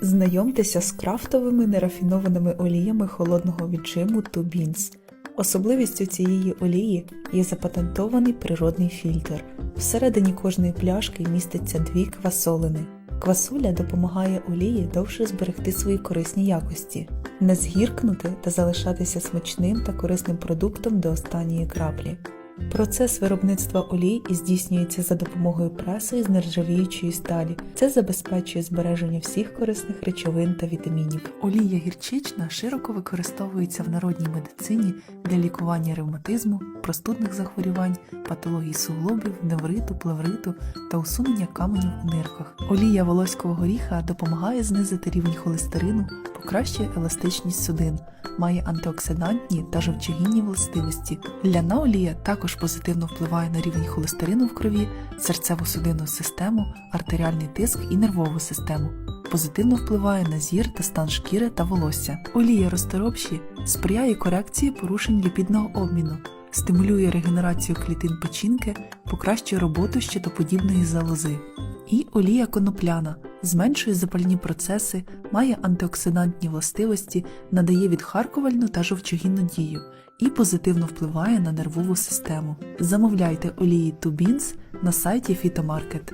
Знайомтеся з крафтовими нерафінованими оліями холодного віджиму Tubins. Особливістю цієї олії є запатентований природний фільтр. Всередині кожної пляшки міститься дві квасолини. Квасоля допомагає олії довше зберегти свої корисні якості, не згіркнути та залишатися смачним та корисним продуктом до останньої краплі. Процес виробництва олій здійснюється за допомогою преси з нержавіючої сталі. Це забезпечує збереження всіх корисних речовин та вітамінів. Олія гірчична широко використовується в народній медицині для лікування ревматизму, простудних захворювань, патологій суглобів, невриту, плевриту та усунення каменів у нирках. Олія волоського горіха допомагає знизити рівень холестерину, покращує еластичність судин, має антиоксидантні та жовчогінні властивості. Ляна олія також позитивно впливає на рівень холестерину в крові, серцево-судинну систему, артеріальний тиск і нервову систему. Позитивно впливає на зір та стан шкіри та волосся. Олія розторопші сприяє корекції порушень ліпідного обміну, стимулює регенерацію клітин печінки, покращує роботу щитоподібної залози. І олія конопляна зменшує запальні процеси, має антиоксидантні властивості, надає відхаркувальну та жовчогінну дію і позитивно впливає на нервову систему. Замовляйте олії Tubins на сайті Фітомаркет.